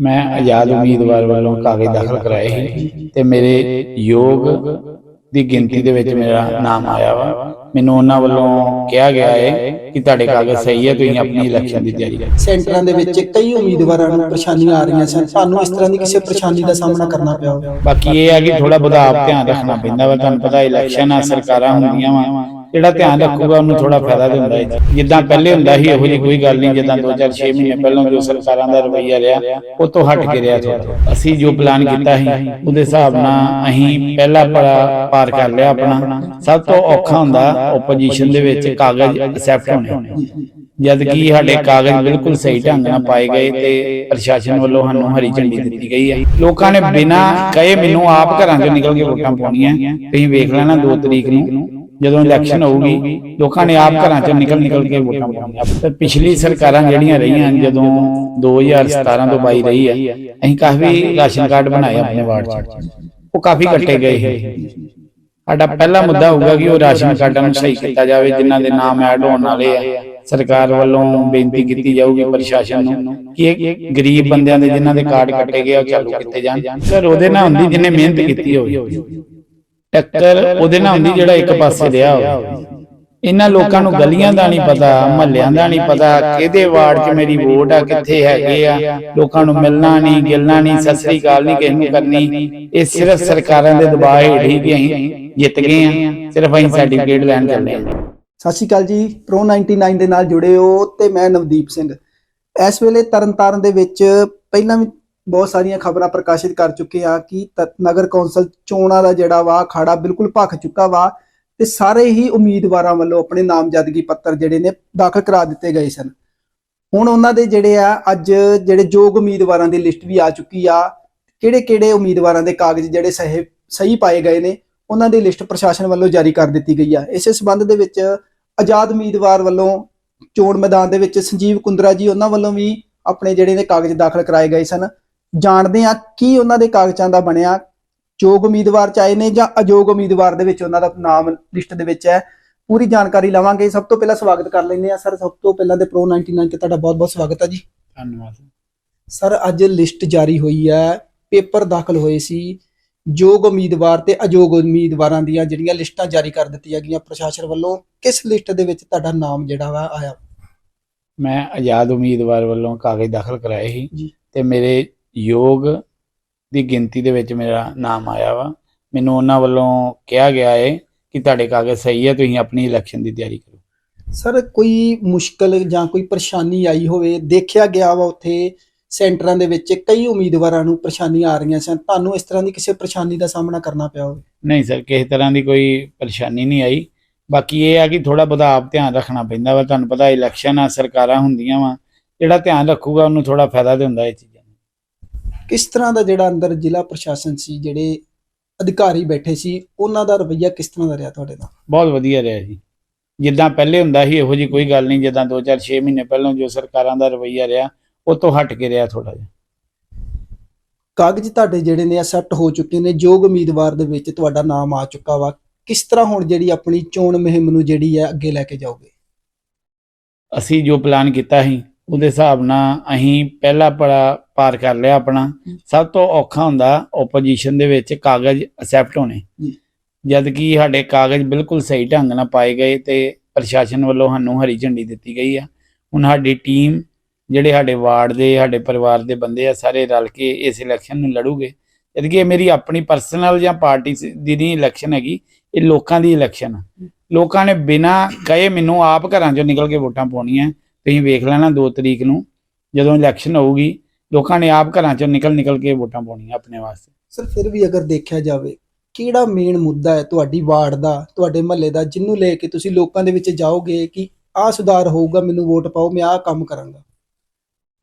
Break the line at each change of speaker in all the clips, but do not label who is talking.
ਮੈਂ ਆਜ਼ਾਦ ਉਮੀਦਵਾਰ ਵੱਲੋਂ ਕਾਗਜ਼ ਦਾਖਲ ਕਰਾਏ ਸੀ ਤੇ ਮੇਰੇ ਯੋਗ ਦੀ ਗਿਣਤੀ ਦੇ ਵਿੱਚ ਮੇਰਾ ਨਾਮ ਆਇਆ ਵਾ। ਮੈਨੂੰ ਉਹਨਾਂ ਵੱਲੋਂ ਕਿਹਾ ਗਿਆ ਹੈ ਕਿ ਤੁਹਾਡੇ ਕਾਗਜ਼ ਸਹੀ ਹੈ ਤੁਸੀਂ ਆਪਣੀ ਇਲੈਕਸ਼ਨ ਦੀ ਤਿਆਰੀ ਕਰੋ।
ਸੈਂਟਰਾਂ ਦੇ ਵਿੱਚ ਕਈ ਉਮੀਦਵਾਰਾਂ ਨੂੰ ਪਰੇਸ਼ਾਨੀਆਂ ਆ ਰਹੀਆਂ ਸਨ। ਤੁਹਾਨੂੰ ਇਸ ਤਰ੍ਹਾਂ ਦੀ ਕਿਸੇ ਪਰੇਸ਼ਾਨੀ ਦਾ ਸਾਹਮਣਾ ਕਰਨਾ ਪਿਆ
ਬਾਕੀ ਇਹ ਹੈ ਕਿ ਥੋੜਾ ਆਪ ਧਿਆਨ ਰੱਖਣਾ ਪੈਂਦਾ ਵਾ। ਤੁਹਾਨੂੰ ਪਤਾ ਇਲੈਕਸ਼ਨ ਆ ਸਰਕਾਰਾਂ ਹੁੰਦੀਆਂ ਵਾ। ਜਿਹੜਾ ਧਿਆਨ ਰੱਖੂਗਾ ਉਹਨੂੰ ਥੋੜਾ ਫਾਇਦਾ ਵੀ ਹੁੰਦਾ ਹੈ। ਜਿੱਦਾਂ ਪਹਿਲੇ ਹੁੰਦਾ ਸੀ ਇਹੋ ਜਿਹੀ ਕੋਈ ਗੱਲ ਨਹੀਂ ਜਿੱਦਾਂ 2006 ਮਹੀਨੇ ਪਹਿਲਾਂ ਜੋ ਸਰਕਾਰਾਂ ਦਾ ਰਵੱਈਆ ਰਿਹਾ ਉਹ ਤੋਂ ਹਟ ਕੇ ਰਿਹਾ ਥੋੜਾ ਅਸੀਂ ਜੋ ਪਲਾਨ ਕੀਤਾ ਸੀ ਉਹਦੇ ਹਿਸਾਬ ਨਾਲ ਅਸੀਂ ਪਹਿਲਾ ਪੜਾ ਪਾਰ ਕਰ ਲਿਆ ਆਪਣਾ। ਸਭ ਤੋਂ ਔਖਾ ਹੁੰਦਾ ਆਪੋਜੀਸ਼ਨ ਦੇ ਵਿੱਚ ਕਾਗਜ਼ ਐਕਸੈਪਟ ਹੋਣੇ। ਜਦ ਕਿ ਸਾਡੇ ਕਾਗਜ਼ ਬਿਲਕੁਲ ਸਹੀ ਢੰਗ ਨਾਲ ਪਾਏ ਗਏ ਤੇ ਪ੍ਰਸ਼ਾਸਨ ਵੱਲੋਂ ਸਾਨੂੰ ਹਰੀ ਝੰਡੀ ਦਿੱਤੀ ਗਈ ਹੈ। ਲੋਕਾਂ ਨੇ ਬਿਨਾਂ ਕਹੇ ਮੈਨੂੰ ਆਪ ਘਰਾਂ ਚੋਂ ਨਿਕਲ ਕੇ ਵੋਟਾਂ ਪਾਉਣੀਆਂ। ਤੁਸੀਂ ਵੇਖ ਲੈਣਾ 2 ਤਰੀਕ ਨੂੰ ਜਦੋਂ ਇਲੈਕਸ਼ਨ ਹੋਊਗੀ ਲੋਕਾਂ ਨੇ ਆਪ ਘਰਾਂ ਚੋਂ ਨਿਕਲ ਨਿਕਲ ਕੇ ਵੋਟਾਂ ਪਾਉਣੀਆਂ। ਤੇ ਪਿਛਲੀ ਸਰਕਾਰਾਂ ਜਿਹੜੀਆਂ ਰਹੀਆਂ ਜਦੋਂ 2017 ਤੋਂ 22 ਰਹੀ ਹੈ ਅਸੀਂ ਕਾਫੀ ਰਾਸ਼ਨ ਕਾਰਡ ਬਣਾਏ ਆਪਣੇ ਵਾਰਡ 'ਚ। ਉਹ ਕਾਫੀ ਕੱਟੇ ਗਏ ਸੀ। ਸਾਡਾ ਪਹਿਲਾ ਮੁੱਦਾ ਹੋਊਗਾ ਕਿ ਉਹ ਰਾਸ਼ਨ ਕਾਰਡਾਂ ਨੂੰ ਸਹੀ ਕੀਤਾ ਜਾਵੇ ਜਿਨ੍ਹਾਂ ਦੇ ਨਾਮ ਐਡ ਹੋਣ ਵਾਲੇ ਆ। ਸਰਕਾਰ ਵੱਲੋਂ ਬੇਨਤੀ ਕੀਤੀ ਜਾਊਗੀ ਪ੍ਰਸ਼ਾਸਨ ਨੂੰ ਕਿ ਇਹ ਗਰੀਬ ਬੰਦਿਆਂ ਦੇ ਜਿਨ੍ਹਾਂ ਦੇ ਕਾਰਡ ਕੱਟੇ ਗਏ ਉਹ ਚਾਲੂ ਕੀਤੇ ਜਾਣ। ਸਰ ਉਹਦੇ ਨਾਲ ਹੁੰਦੀ ਜਿਹਨੇ ਮਿਹਨਤ ਕੀਤੀ ਹੋਵੇ ਟੱਕਰ ਉਹਦੇ ਨਾਲ ਹੁੰਦੀ ਜਿਹੜਾ ਇੱਕ ਪਾਸੇ ਰਿਹਾ ਹੋਵੇ। ਇਹਨਾਂ ਲੋਕਾਂ ਨੂੰ ਗਲੀਆਂ ਦਾ ਨਹੀਂ ਪਤਾ ਮਹੱਲਿਆਂ ਦਾ ਨਹੀਂ ਪਤਾ ਕਿਹਦੇ ਵਾਰਡ 'ਚ ਮੇਰੀ ਵੋਟ ਆ ਕਿੱਥੇ ਹੈਗੇ ਆ। ਲੋਕਾਂ ਨੂੰ ਮਿਲਣਾ ਨਹੀਂ ਗਿਲਣਾ ਨਹੀਂ ਸਤਿ ਸ੍ਰੀ ਅਕਾਲ ਨਹੀਂ ਕਿਸੇ ਨੂੰ ਕਰਨੀ। ਇਹ ਸਿਰਫ ਸਰਕਾਰਾਂ ਦੇ ਦਬਾਅ ਹੇਠ ਹੀ ਕਿ ਅਸੀਂ ਜਿੱਤ ਗਏ ਆ ਸਿਰਫ ਅਸੀਂ ਸਰਟੀਫਿਕੇਟ ਲੈਣ ਚੱਲੇ ਆ
ਸਤਿ ਸ਼੍ਰੀ ਅਕਾਲ ਜੀ ਪ੍ਰੋ 99 ਦੇ ਨਾਲ ਜੁੜੇ ਹੋ ਤੇ ਮੈਂ ਨਵਦੀਪ ਸਿੰਘ। ਇਸ ਵੇਲੇ ਤਰਨਤਾਰਨ ਦੇ ਵਿੱਚ ਪਹਿਲਾਂ ਵੀ ਬਹੁਤ ਸਾਰੀਆਂ ਖਬਰਾਂ ਪ੍ਰਕਾਸ਼ਿਤ ਕਰ ਚੁੱਕੇ ਆ ਕਿ ਤ- ਨਗਰ ਕੌਂਸਲ ਚੋਣਾਂ ਦਾ ਜਿਹੜਾ ਵਾ, ਅਖਾੜਾ ਬਿਲਕੁਲ ਭਖ ਚੁੱਕਾ ਵਾ ਤੇ ਸਾਰੇ ਹੀ ਉਮੀਦਵਾਰਾਂ ਵੱਲੋਂ ਆਪਣੇ ਨਾਮਜ਼ਦਗੀ ਪੱਤਰ ਜਿਹੜੇ ਨੇ ਦਾਖਲ ਕਰਾ ਦਿੱਤੇ ਗਏ ਸਨ। ਹੁਣ ਉਹਨਾਂ ਦੇ ਜਿਹੜੇ ਆ, ਅੱਜ ਜਿਹੜੇ ਯੋਗ ਉਮੀਦਵਾਰਾਂ ਦੀ ਲਿਸਟ ਵੀ ਆ ਚੁੱਕੀ ਆ ਕਿਹੜੇ ਕਿਹੜੇ ਉਮੀਦਵਾਰਾਂ ਦੇ ਕਾਗਜ਼ ਜਿਹੜੇ ਸਹੀ ਸਹੀ ਪਾਏ ਗਏ ਨੇ, ਉਹਨਾਂ ਦੀ ਲਿਸਟ ਪ੍ਰਸ਼ਾਸਨ ਵੱਲੋਂ ਜਾਰੀ ਕਰ ਦਿੱਤੀ ਗਈ ਆ। ਇਸੇ ਸਬੰਧ ਦੇ ਵਿੱਚ ਆਜ਼ਾਦ ਉਮੀਦਵਾਰ ਵੱਲੋਂ ਚੋਣ ਮੈਦਾਨ ਦੇ ਵਿੱਚ ਸੰਜੀਵ ਕੁੰਦਰਾ ਜੀ ਉਹਨਾਂ ਵੱਲੋਂ ਵੀ ਆਪਣੇ ਜਿਹੜੇ ਨੇ ਕਾਗਜ਼ ਦਾਖਲ ਕਰਾਏ ਗਏ ਸਨ। ਜਾਣਦੇ ਆ ਕੀ ਉਹਨਾਂ ਦੇ ਕਾਗਜ਼ਾਂ ਦਾ ਬਣਿਆ ਯੋਗ ਉਮੀਦਵਾਰ ਚਾਹੇ ਨੇ ਜਾਂ ਅਯੋਗ ਉਮੀਦਵਾਰ ਦੇ ਵਿੱਚ ਉਹਨਾਂ ਦਾ ਨਾਮ ਲਿਸਟ ਦੇ ਵਿੱਚ ਹੈ। ਪੂਰੀ ਜਾਣਕਾਰੀ ਲਵਾਂਗੇ। ਸਭ ਤੋਂ ਪਹਿਲਾਂ ਸਵਾਗਤ ਕਰ ਲੈਂਦੇ ਆ ਸਰ ਸਭ ਤੋਂ ਪਹਿਲਾਂ ਤੇ ਪ੍ਰੋ 99 ਤੇ ਤੁਹਾਡਾ ਬਹੁਤ-ਬਹੁਤ ਸਵਾਗਤ ਹੈ ਜੀ।
ਧੰਨਵਾਦ
ਸਰ ਅੱਜ ਲਿਸਟ ਜਾਰੀ ਹੋਈ ਹੈ। ਪੇਪਰ ਦਾਖਲ ਹੋਏ ਸੀ। ਯੋਗ ਉਮੀਦਵਾਰ ਤੇ ਅਯੋਗ ਉਮੀਦਵਾਰਾਂ ਦੀਆਂ ਜਿਹੜੀਆਂ ਲਿਸਟਾਂ ਜਾਰੀ ਕਰ ਦਿੱਤੀਆਂ ਗਈਆਂ ਪ੍ਰਸ਼ਾਸਨ ਵੱਲੋਂ ਕਿਸ ਲਿਸਟ ਦੇ ਵਿੱਚ ਤੁਹਾਡਾ ਨਾਮ ਜਿਹੜਾ ਵਾ ਆਇਆ?
ਮੈਂ ਆਜ਼ਾਦ ਉਮੀਦਵਾਰ ਵੱਲੋਂ ਕਾਗਜ਼ ਦਾਖਲ ਕਰਾਏ ਸੀ। ਤੇ ਮੇਰੇ ਯੋਗ ਦੀ ਗਿਣਤੀ ਦੇ ਵਿੱਚ ਮੇਰਾ ਨਾਮ ਆਇਆ ਵਾ। ਮੈਨੂੰ ਉਹਨਾਂ ਵੱਲੋਂ ਕਿਹਾ ਗਿਆ ਹੈ ਕਿ ਤੁਹਾਡੇ ਕਾਗਜ਼ ਸਹੀ ਹੈ ਤੁਸੀਂ ਆਪਣੀ ਇਲੈਕਸ਼ਨ ਦੀ ਤਿਆਰੀ ਕਰੋ।
ਸਰ ਕੋਈ ਮੁਸ਼ਕਲ ਜਾਂ ਕੋਈ ਪਰੇਸ਼ਾਨੀ ਆਈ ਹੋਵੇ ਦੇਖਿਆ ਗਿਆ ਵਾ ਉੱਥੇ ਸੈਂਟਰਾਂ ਦੇ ਵਿੱਚ ਕਈ ਉਮੀਦਵਾਰਾਂ ਨੂੰ ਪਰੇਸ਼ਾਨੀਆਂ ਆ ਰਹੀਆਂ ਸਨ। ਤੁਹਾਨੂੰ ਇਸ ਤਰ੍ਹਾਂ ਦੀ ਕਿਸੇ ਪਰੇਸ਼ਾਨੀ ਦਾ ਸਾਹਮਣਾ ਕਰਨਾ ਪਿਆ ਹੋਵੇ?
ਨਹੀਂ ਸਰ ਕਿਸੇ ਤਰ੍ਹਾਂ ਦੀ ਕੋਈ ਪਰੇਸ਼ਾਨੀ ਨਹੀਂ ਆਈ। ਬਾਕੀ ਇਹ ਆ ਕਿ ਥੋੜਾ ਬਹੁਤਾ ਆਪ ਧਿਆਨ ਰੱਖਣਾ ਪੈਂਦਾ ਵਾ। ਤੁਹਾਨੂੰ ਪਤਾ ਇਲੈਕਸ਼ਨ ਆ ਸਰਕਾਰਾਂ ਹੁੰਦੀਆਂ ਵਾ। ਜਿਹੜਾ ਧਿਆਨ ਰੱਖੂਗਾ ਉਹਨੂੰ ਥੋੜਾ ਫਾਇਦਾ ਤੇ ਹੁੰਦਾ ਇਹ ਚੀਜ਼ਾਂ। ਦਾ।
ਕਿਸ ਤਰ੍ਹਾਂ ਦਾ ਜਿਹੜਾ ਅੰਦਰ ਜ਼ਿਲ੍ਹਾ ਪ੍ਰਸ਼ਾਸਨ ਸੀ ਜਿਹੜੇ ਅਧਿਕਾਰੀ ਬੈਠੇ ਸੀ ਉਹਨਾਂ ਦਾ ਰਵੱਈਆ ਕਿਸ ਤਰ੍ਹਾਂ ਦਾ ਰਿਹਾ ਤੁਹਾਡੇ ਨਾਲ?
ਬਹੁਤ ਵਧੀਆ ਰਿਹਾ ਜੀ। ਜਿੱਦਾਂ ਪਹਿਲੇ ਹੁੰਦਾ ਸੀ ਇਹੋ ਜੀ ਕੋਈ ਗੱਲ ਨਹੀਂ ਜਿੱਦਾਂ 2006 ਮਹੀਨੇ ਪਹਿਲਾਂ ਜੋ ਸਰਕਾਰਾਂ ਦਾ ਰਵੱਈਆ ਰਿਹਾ ਉਹ ਤੋਂ ਹਟ ਕੇ ਰਿਹਾ ਥੋੜਾ ਜਿਹਾ।
ਕਾਗਜ਼ ਤੁਹਾਡੇ ਜਿਹੜੇ ਨੇ ਅਸੈਪਟ ਹੋ ਚੁੱਕੇ ਨੇ ਯੋਗ ਉਮੀਦਵਾਰ ਦੇ ਵਿੱਚ ਤੁਹਾਡਾ ਨਾਮ ਆ ਚੁੱਕਾ ਵਾ। ਕਿਸ ਤਰ੍ਹਾਂ ਹੁਣ ਜਿਹੜੀ ਆਪਣੀ ਚੋਣ ਮੁਹਿੰਮ ਨੂੰ ਜਿਹੜੀ ਹੈ ਅੱਗੇ ਲੈ ਕੇ ਜਾਓਗੇ?
ਅਸੀਂ ਜੋ ਪਲਾਨ ਕੀਤਾ ਸੀ ਉਹਦੇ ਹਿਸਾਬ ਨਾਲ ਅਸੀਂ ਪਹਿਲਾ ਪੜਾ ਪਾਰ ਕਰ ਲਿਆ ਆਪਣਾ। ਸਭ ਤੋਂ ਔਖਾ ਹੁੰਦਾ ਆਪੋਜੀਸ਼ਨ ਦੇ ਵਿੱਚ ਕਾਗਜ਼ ਅਸੈਪਟ ਹੋਣੇ। ਜਦ ਕਿ ਸਾਡੇ ਕਾਗਜ਼ ਬਿਲਕੁਲ ਸਹੀ ਢੰਗ ਨਾਲ ਪਾਏ ਗਏ ਤੇ ਪ੍ਰਸ਼ਾਸਨ ਵੱਲੋਂ ਸਾਨੂੰ ਹਰੀ ਝੰਡੀ ਦਿੱਤੀ ਗਈ ਆ। ਹੁਣ ਸਾਡੀ ਟੀਮ ਜਿਹੜੇ ਸਾਡੇ ਵਾਰਡ ਦੇ ਸਾਡੇ ਪਰਿਵਾਰ ਦੇ ਬੰਦੇ ਆ ਸਾਰੇ ਰਲ ਕੇ ਇਸ ਇਲੈਕਸ਼ਨ ਨੂੰ ਲੜੂਗੇ। ਜਦ ਕਿ ਇਹ ਮੇਰੀ ਆਪਣੀ ਪਰਸਨਲ ਜਾਂ ਪਾਰਟੀ ਦੀ ਨਹੀਂ ਇਲੈਕਸ਼ਨ ਹੈਗੀ ਇਹ ਲੋਕਾਂ ਦੀ ਇਲੈਕਸ਼ਨ ਆ। ਲੋਕਾਂ ਨੇ ਬਿਨਾਂ ਕਹੇ ਮੈਨੂੰ ਆਪ ਘਰਾਂ ਚੋਂ ਨਿਕਲ ਕੇ ਵੋਟਾਂ ਪਾਉਣੀਆਂ। ਤੁਸੀਂ ਵੇਖ ਲੈਣਾ 2 ਤਰੀਕ ਨੂੰ ਜਦੋਂ ਇਲੈਕਸ਼ਨ ਹੋਊਗੀ ਲੋਕਾਂ ਨੇ ਆਪ ਘਰਾਂ ਚੋਂ ਨਿਕਲ ਨਿਕਲ ਕੇ ਵੋਟਾਂ ਪਾਉਣੀਆਂ ਆਪਣੇ ਵਾਸਤੇ।
ਸਰ ਫਿਰ ਵੀ ਅਗਰ ਦੇਖਿਆ ਜਾਵੇ ਕਿਹੜਾ ਮੇਨ ਮੁੱਦਾ ਹੈ ਤੁਹਾਡੀ ਵਾਰਡ ਦਾ ਤੁਹਾਡੇ ਮਹੱਲੇ ਦਾ ਜਿਹਨੂੰ ਲੈ ਕੇ ਤੁਸੀਂ ਲੋਕਾਂ ਦੇ ਵਿੱਚ ਜਾਓਗੇ ਕਿ ਆਹ ਸੁਧਾਰ ਹੋਊਗਾ ਮੈਨੂੰ ਵੋਟ ਪਾਓ ਮੈਂ ਆਹ ਕੰਮ ਕਰਾਂਗਾ?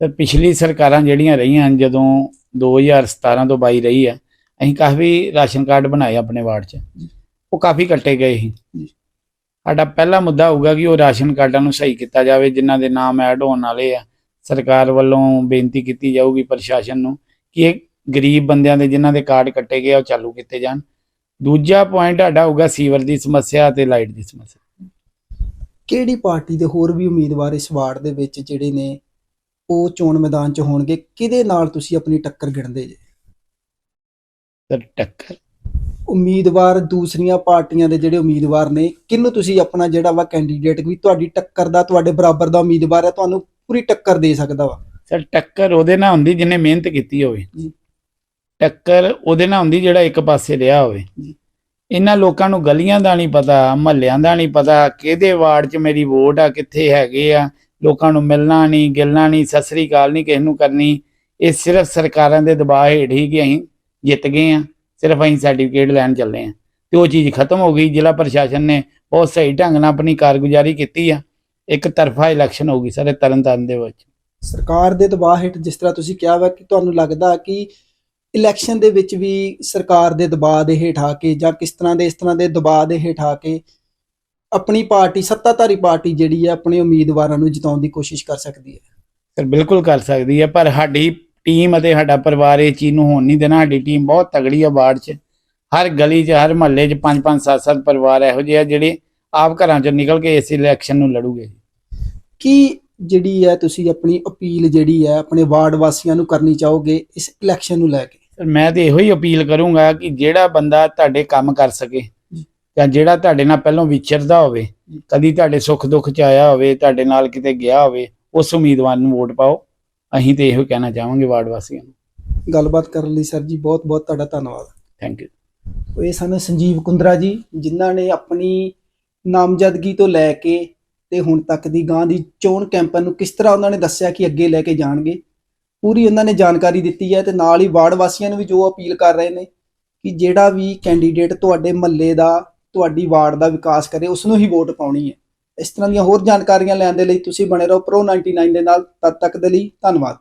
ਤੇ ਪਿਛਲੀ ਸਰਕਾਰਾਂ ਜਿਹੜੀਆਂ ਰਹੀਆਂ ਜਦੋਂ 2017 ਤੋਂ 22 ਰਹੀ ਆ ਅਸੀਂ ਕਾਫੀ ਰਾਸ਼ਨ ਕਾਰਡ ਬਣਾਏ ਆਪਣੇ ਵਾਰਡ 'ਚ। ਉਹ ਕਾਫੀ ਕੱਟੇ ਗਏ ਸੀ। ਸਾਡਾ ਪਹਿਲਾ ਮੁੱਦਾ ਹੋਊਗਾ ਕਿ ਉਹ ਰਾਸ਼ਨ ਕਾਰਡਾਂ ਨੂੰ ਸਹੀ ਕੀਤਾ ਜਾਵੇ ਜਿਨ੍ਹਾਂ ਦੇ ਨਾਮ ਐਡ ਹੋਣ ਵਾਲੇ ਆ। ਸਰਕਾਰ ਵੱਲੋਂ ਬੇਨਤੀ ਕੀਤੀ ਜਾਊਗੀ ਪ੍ਰਸ਼ਾਸਨ ਨੂੰ ਕਿ ਇਹ ਗਰੀਬ ਬੰਦਿਆਂ ਦੇ ਜਿਨ੍ਹਾਂ ਦੇ ਕਾਰਡ ਕੱਟੇ ਗਏ ਉਹ ਚਾਲੂ ਕੀਤੇ ਜਾਣ। ਦੂਜਾ ਪੁਆਇੰਟ ਸਾਡਾ ਹੋਊਗਾ ਸੀਵਰ ਦੀ ਸਮੱਸਿਆ ਤੇ ਲਾਈਟ ਦੀ ਸਮੱਸਿਆ।
ਕਿਹੜੀ ਪਾਰਟੀ ਦੇ ਹੋਰ ਵੀ ਉਮੀਦਵਾਰ ਇਸ ਵਾਰਡ ਦੇ ਵਿੱਚ ਜਿਹੜੇ ਨੇ ਉਹ ਚੋਣ ਮੈਦਾਨ 'ਚ ਹੋਣਗੇ? ਕਿਹਦੇ ਨਾਲ ਤੁਸੀਂ ਆਪਣੀ ਟੱਕਰ ਗਿਣਦੇ ਜੇ?
ਸਰ ਟੱਕਰ
ਉਮੀਦਵਾਰ ਦੂਸਰੀਆਂ ਪਾਰਟੀਆਂ ਦੇ ਜਿਹੜੇ ਉਮੀਦਵਾਰ ਨੇ ਕਿਹਨੂੰ ਤੁਸੀਂ ਆਪਣਾ ਜਿਹੜਾ ਵਾ ਕੈਂਡੀਡੇਟ ਵੀ ਤੁਹਾਡੀ ਟੱਕਰ ਦਾ ਤੁਹਾਡੇ ਬਰਾਬਰ ਦਾ ਉਮੀਦਵਾਰ ਹੈ ਤੁਹਾਨੂੰ ਪੂਰੀ ਟੱਕਰ ਦੇ ਸਕਦਾ ਵਾ?
ਸਰ ਟੱਕਰ ਉਹਦੇ ਨਾਲ ਹੁੰਦੀ ਜਿਹਨੇ ਮਿਹਨਤ ਕੀਤੀ ਹੋਵੇ। ਟੱਕਰ ਉਹਦੇ ਨਾਲ ਹੁੰਦੀ ਜਿਹੜਾ ਇੱਕ ਪਾਸੇ ਰਿਹਾ ਹੋਵੇ। ਇਹਨਾਂ ਲੋਕਾਂ ਨੂੰ ਗਲੀਆਂ ਦਾ ਨਹੀਂ ਪਤਾ ਮਹੱਲਿਆਂ ਦਾ ਨਹੀਂ ਪਤਾ ਕਿਹਦੇ ਵਾਰਡ 'ਚ ਮੇਰੀ ਵੋਟ ਆ ਕਿੱਥੇ ਹੈਗੇ ਆ ਲੋਕਾਂ ਨੂੰ ਮਿਲਣਾ ਨਹੀਂ ਗਿਲਣਾ ਨਹੀਂ ਸਤਿ ਸ੍ਰੀ ਅਕਾਲ ਨਹੀਂ ਕਿਸੇ ਨੂੰ ਕਰਨੀ। ਇਹ ਸਿਰਫ ਸਰਕਾਰਾਂ ਦੇ ਦਬਾਅ ਹੇਠ ਹੀ ਕਿ ਅਸੀਂ ਜਿੱਤ ਗਏ ਆ। ਸਿਰਫ ਅਸੀਂ ਸਰਟੀਫਿਕੇਟ ਲੈਣ ਚੱਲੇ ਆ ਤੇ ਉਹ ਚੀਜ਼ ਖਤਮ ਹੋ ਗਈ ਜ਼ਿਲ੍ਹਾ ਪ੍ਰਸ਼ਾਸਨ ਨੇ ਬਹੁਤ ਸਹੀ ਢੰਗ ਨਾਲ ਆਪਣੀ ਕਾਰਗੁਜ਼ਾਰੀ ਕੀਤੀ ਆ। ਇੱਕ ਤਰਫਾ ਇਲੈਕਸ਼ਨ ਹੋ ਗਈ ਸਾਰੇ ਤਰਨਤਾਰਨ ਦੇ ਵਿੱਚ।
ਸਰਕਾਰ ਦੇ ਦਬਾਅ ਹੇਠ ਜਿਸ ਤਰ੍ਹਾਂ ਤੁਸੀਂ ਕਿਹਾ ਵਾ ਕਿ ਤੁਹਾਨੂੰ ਲੱਗਦਾ ਕਿ ਇਲੈਕਸ਼ਨ ਦੇ ਵਿੱਚ ਵੀ ਸਰਕਾਰ ਦੇ ਦਬਾਅ ਦੇ ਹੇਠ ਆ ਕੇ ਜਾਂ ਕਿਸ ਤਰ੍ਹਾਂ ਦੇ ਇਸ ਤਰ੍ਹਾਂ ਦੇ ਦਬਾਅ ਦੇ ਹੇਠ ਆ ਕੇ ਆਪਣੀ ਪਾਰਟੀ ਸੱਤਾਧਾਰੀ ਪਾਰਟੀ ਜਿਹੜੀ ਹੈ ਆਪਣੇ ਉਮੀਦਵਾਰਾਂ ਨੂੰ ਜਿਤਾਉਣ ਦੀ ਕੋਸ਼ਿਸ਼ ਕਰ ਸਕਦੀ ਹੈ?
ਸਰ ਬਿਲਕੁਲ ਕਰ ਸਕਦੀ ਹੈ ਪਰ ਸਾਡੀ ਟੀਮ ਅਤੇ ਸਾਡਾ ਪਰਿਵਾਰ ਇਹ ਚੀਜ਼ ਨੂੰ ਹੋਣ ਨਹੀਂ ਦੇਣਾ ਸਾਡੀ ਟੀਮ ਬਹੁਤ ਤਗੜੀ ਆ ਵਾਰਡ 'ਚ ਹਰ ਗਲੀ 'ਚ ਹਰ ਮਹੱਲੇ 'ਚ ਪੰਜ ਪੰਜ ਸੱਤ ਸੱਤ ਪਰਿਵਾਰ ਇਹੋ ਜਿਹੇ ਆ ਜਿਹੜੇ ਆਪ ਘਰਾਂ 'ਚੋਂ ਨਿਕਲ ਕੇ ਇਸ ਇਲੈਕਸ਼ਨ ਨੂੰ ਲੜੂਗੇ
ਕੀ ਜਿਹੜੀ ਹੈ ਤੁਸੀਂ ਆਪਣੀ ਅਪੀਲ ਜਿਹੜੀ ਹੈ ਆਪਣੇ ਵਾਰਡ ਵਾਸੀਆਂ ਨੂੰ ਕਰਨੀ ਚਾਹੋਗੇ ਇਸ ਇਲੈਕਸ਼ਨ ਨੂੰ ਲੈ ਕੇ
ਮੈਂ ਤੇ ਇਹੋ ਹੀ ਅਪੀਲ ਕਰੂੰਗਾ ਕਿ ਜਿਹੜਾ ਬੰਦਾ ਤੁਹਾਡੇ ਕੰਮ ਕਰ ਸਕੇ
ਜੀ।
ਜਿਹੜਾ ਤੁਹਾਡੇ ਨਾਲ ਪਹਿਲਾਂ ਵਿਚਰਦਾ ਹੋਵੇ। ਕਦੀ ਤੁਹਾਡੇ ਸੁੱਖ ਦੁੱਖ 'ਚ ਆਇਆ ਹੋਵੇ ਤੁਹਾਡੇ ਨਾਲ ਕਿਤੇ ਗਿਆ ਹੋਵੇ ਉਸ ਉਮੀਦਵਾਰ ਨੂੰ ਵੋਟ ਪਾਓ ਅਸੀਂ ਤੇ ਇਹੋ ਕਹਿਣਾ ਚਾਹਾਂਗੇ ਵਾਰਡ ਵਾਸੀਆਂ ਨੂੰ।
ਗੱਲਬਾਤ ਕਰਨ ਲਈ ਸਰ ਜੀ ਬਹੁਤ ਬਹੁਤ ਤੁਹਾਡਾ ਧੰਨਵਾਦ।
ਥੈਂਕ ਯੂ
ਇਹ ਸਨ ਸੰਜੀਵ ਕੁੰਦਰਾ ਜੀ ਜਿਨ੍ਹਾਂ ਨੇ ਆਪਣੀ ਨਾਮਜ਼ਦਗੀ ਤੋਂ ਲੈ ਕੇ ਤੇ ਹੁਣ ਤੱਕ ਦੀ ਗਾਂ ਦੀ ਚੋਣ ਕੈਂਪੇਨ ਨੂੰ ਕਿਸ ਤਰ੍ਹਾਂ ਉਹਨਾਂ ਨੇ ਦੱਸਿਆ ਕਿ ਅੱਗੇ ਲੈ ਕੇ ਜਾਣਗੇ ਪੂਰੀ ਉਹਨਾਂ ਨੇ ਜਾਣਕਾਰੀ ਦਿੱਤੀ ਹੈ ਤੇ ਨਾਲ ਹੀ ਵਾਰਡ ਵਾਸੀਆਂ ਨੂੰ ਵੀ ਜੋ ਅਪੀਲ ਕਰ ਰਹੇ ਨੇ ਕਿ ਜਿਹੜਾ ਵੀ ਕੈਂਡੀਡੇਟ ਤੁਹਾਡੇ ਮਹੱਲੇ ਦਾ ਤੁਹਾਡੀ ਵਾਰਡ ਦਾ ਵਿਕਾਸ ਕਰੇ ਉਸ ਨੂੰ ਹੀ ਵੋਟ ਪਾਉਣੀ ਹੈ। ਇਸ ਤਰ੍ਹਾਂ ਦੀਆਂ ਹੋਰ ਜਾਣਕਾਰੀਆਂ ਲੈਣ ਦੇ ਲਈ ਤੁਸੀਂ ਬਣੇ ਰਹੋ ਪ੍ਰੋ 99 ਦੇ ਨਾਲ। ਤਦ ਤੱਕ ਦੇ ਲਈ ਧੰਨਵਾਦ।